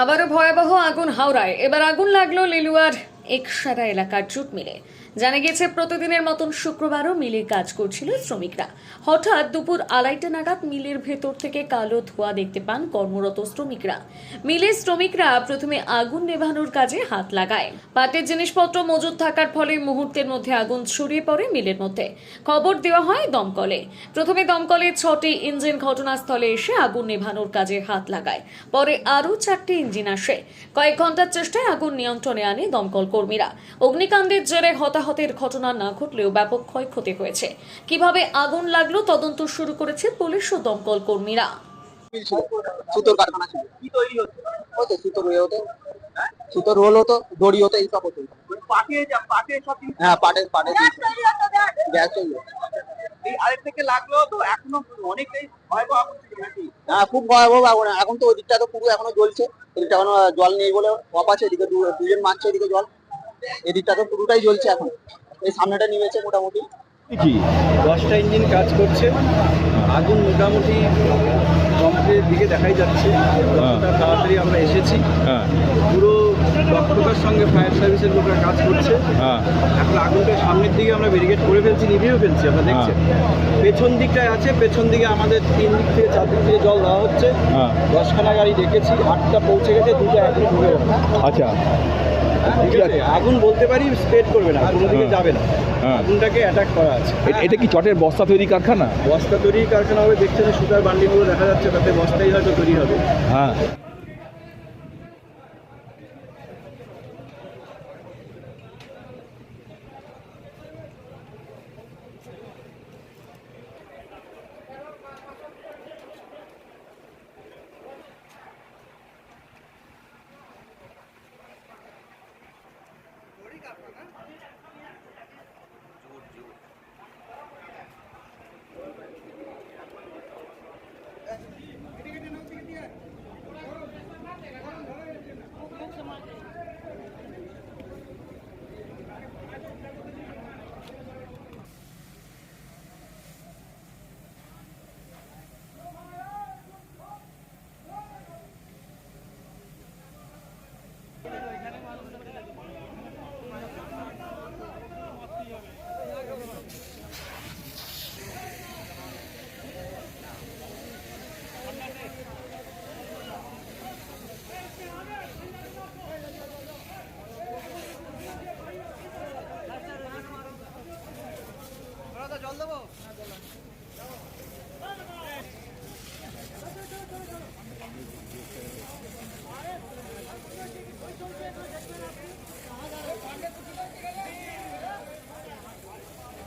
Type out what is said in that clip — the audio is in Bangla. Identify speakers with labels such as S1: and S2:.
S1: আবারও ভয়াবহ আগুন হাওড়ায়। এবার আগুন লাগল লিলুয়ার একসারা এলাকার জুট মিলে। জানা গেছে প্রতিদিনের মতন শুক্রবারও মিলে কাজ করছিল শ্রমিকরা। হঠাৎ দুপুর আড়াইটা নাগাদ মিলের ভেতর থেকে কালো ধোঁয়া দেখতে পান কর্মরত শ্রমিকরা। মিলের শ্রমিকরা প্রথমে আগুন নেভানোর কাজে হাত লাগায়। পাটের জিনিসপত্র মজুদ থাকার ফলে মুহূর্তের মধ্যে আগুন ছড়িয়ে পড়ে মিলের মধ্যে। খবর দেওয়া হয় দমকলে। প্রথমে দমকলে ছটি ইঞ্জিন ঘটনাস্থলে এসে আগুন নেভানোর কাজে হাত লাগায়। পরে আরও চারটি ইঞ্জিন আসে। কয়েক ঘণ্টার চেষ্টায় আগুন নিয়ন্ত্রণে আনে দমকল কর্মীরা। অগ্নিকাণ্ডের জেরে হতাহতের ঘটনা না ঘটলেও ব্যাপক ক্ষয়ক্ষতি হয়েছে। কীভাবে আগুন লাগল তদন্ত শুরু করেছে পুলিশ ও দমকল কর্মীরা।
S2: সুতোর কারখানা ছিল।
S3: কি তৈরি হচ্ছে?
S2: হতো সুতোর হতো সুতোর রোল হতো দড়ি হতো এইসব হতো।
S3: ওই পাটে যা পাটে সব জিনিস
S2: হ্যাঁ পাটের পাটের গ্যাস তৈরি
S3: এই আরেক থেকে লাগল তো এখনও অনেকটাই ভয়াবহ আগুন ছিল নাকি?
S2: হ্যাঁ খুব ভয়াবহ আগুন। এখন তো ওই দিকটা তো পুরো এখনও জ্বলছে। এদিকটা এখনও জল নেই বলে অফ আছে এদিকে দুজন মারছে এদিকে জল। এদিকটা তো পুরোটাই জ্বলছে এখন। এই সামনেটা নিমেছে মোটামুটি।
S4: কি
S5: দশটা ইঞ্জিন কাজ করছে। আগুন মোটামুটি কমপ্লিট দিকে দেখাই যাচ্ছে। তাড়াতাড়ি আমরা এসেছি
S4: হ্যাঁ।
S5: পুরো দক্ষতার সঙ্গে ফায়ার সার্ভিসের লোকরা কাজ করছে।
S4: হ্যাঁ।
S5: এখন আগুনটা সামনের দিকে আমরা ব্যারিকেড করে ফেলছি নিভিয়েও ফেলছি আমরা দেখছেন পেছন দিকটায় আছে পেছন দিকে আমাদের তিন দিক থেকে চার দিক থেকে জল দেওয়া হচ্ছে।
S4: হ্যাঁ।
S5: দশখানা গাড়ি ডেকেছি আটটা পৌঁছে গেছে দুটো এখনও ঢুকে
S4: আচ্ছা।
S5: আগুন বলতে পারি স্প্রেড করবে না কোনো দিকে। যাবে না
S4: হ্যাঁ।
S5: আগুনটাকে অ্যাটাক করা আছে
S4: এটা কি চটের বস্তা তৈরি কারখানা
S5: বস্তা তৈরি কারখানা হবে দেখছেন সুতার বান্ডিগুলো দেখা যাচ্ছে তাতে বস্তাই হয়তো তৈরি হবে
S4: হ্যাঁ জোর জোর।
S3: জল দেবো? না জল